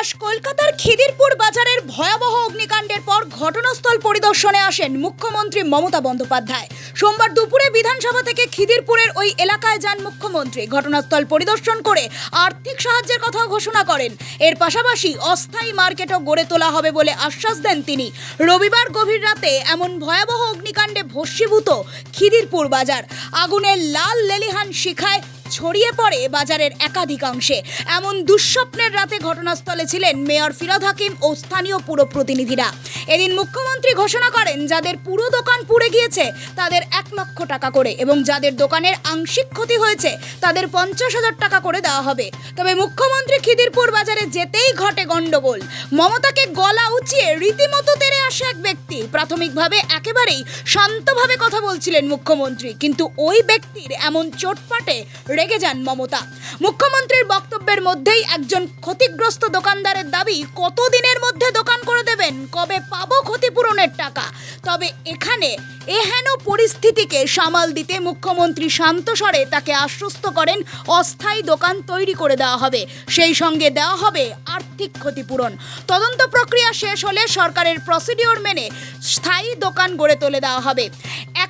আজ কলকাতার খিদিরপুর বাজারের ভয়াবহ অগ্নিকাণ্ডের পর ঘটনাস্থল পরিদর্শনে আসেন মুখ্যমন্ত্রী মমতা বন্দ্যোপাধ্যায়। সোমবার দুপুরে বিধানসভা থেকে খিদিরপুরের ওই এলাকায় যান মুখ্যমন্ত্রী। ঘটনাস্থল পরিদর্শন করে আর্থিক সাহায্যের কথাও ঘোষণা করেন। এর পাশাপাশি অস্থায়ী মার্কেটও গড়ে তোলা হবে বলে আশ্বাস দেন তিনি। রবিবার গভীর রাতে এমন ভয়াবহ অগ্নিকাণ্ডে ভস্মীভূত খিদিরপুর বাজার। আগুনের লাল লেলিহান শিখায় ছড়িয়ে পড়ে বাজারের একাধিকাংশে। এমন দুঃস্বপ্নের রাতে ঘটনাস্থলে ছিলেন মেয়র ফিরাদ হাকিম ও স্থানীয় পুর প্রতিনিধিরা। এদিন মুখ্যমন্ত্রী ঘোষণা করেন, যাদের পুরো দোকান পুড়ে গিয়েছে, তাদের এক লক্ষ টাকা করে এবং যাদের দোকানের আংশিক ক্ষতি হয়েছে, তাদের পঞ্চাশ হাজার টাকা করে দেওয়া হবে। তবে মুখ্যমন্ত্রী খিদিরপুর বাজারে যেতেই ঘটে গন্ডগোল মমতাকে গলা উঁচিয়ে রীতিমতো তেরে আসে এক ব্যক্তি। প্রাথমিকভাবে একেবারেই শান্তভাবে কথা বলছিলেন মুখ্যমন্ত্রী, কিন্তু ওই ব্যক্তির এমন চোটপাটে রেগে যান মমতা। মুখ্যমন্ত্রীর বক্তব্যের মধ্যেই একজন ক্ষতিগ্রস্ত দোকানদারের দাবি, কতদিনের মধ্যে দোকান করে দেবেন? কবে পাবো ক্ষতিপূরণের টাকা? তবে এখানে এহেন পরিস্থিতিকে সামাল দিতে মুখ্যমন্ত্রী শান্ত স্বরে তাকে আশ্বস্ত করেন, অস্থায়ী দোকান তৈরি করে দেওয়া হবে। সেই সঙ্গে দেওয়া হবে আর্থিক ক্ষতিপূরণ। তদন্ত প্রক্রিয়া শেষ হলে সরকারের প্রসিডিওর মেনে স্থায়ী দোকান গড়ে তুলে দেওয়া হবে।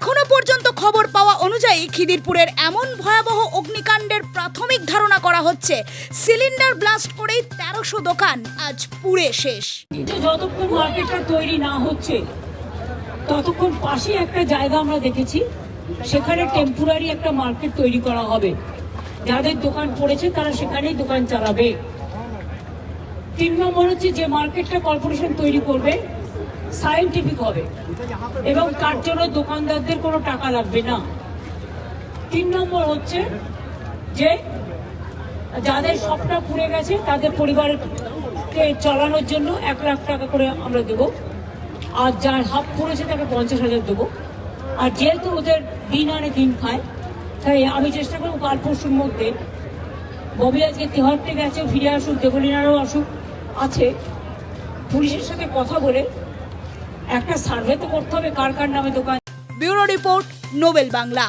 এখনও পর্যন্ত খবর পাওয়া অনুযায়ী খিদিরপুরের এমন ভয়াবহ অগ্নিকাণ্ডের প্রাথমিক ধারণা করা হচ্ছে, সিলিন্ডার ব্লাস্ট করেই তেরোশো দোকান আজ পুড়ে শেষ। যতক্ষণ মার্কেটটা তৈরি না হচ্ছে, ততক্ষণ পাশে একটা জায়গা আমরা দেখেছি, সেখানে টেম্পোরারি একটা মার্কেট তৈরি করা হবে। যাদের দোকান পড়েছে, তারা সেখানেই দোকান চালাবে। তিন নম্বর হচ্ছে যে মার্কেটটা কর্পোরেশন তৈরি করবে সায়েন্টিফিক হবে। এবং তার জন্য দোকানদারদের কোনো টাকা লাগবে না। তিন নম্বর হচ্ছে যে, যাদের সবটা পুড়ে গেছে, তাদের পরিবারকে চালানোর জন্য এক লাখ টাকা করে আমরা দেবো। আর যার হাফ পড়েছে, তাকে পঞ্চাশ হাজার দেবো। আর যেহেতু ওদের দিন আনে দিন খায়, তাই আমি চেষ্টা করব কাল পরশুর মধ্যে। ববি আজকে তিহারতে গেছে, ফিরে আসুক, দেবলিনারও আসুক, আছে। পুলিশের সাথে কথা বলে একটা সার্ভে তো করতে হবে কার কার নামে দোকান। Bureau report Nobel Bangla.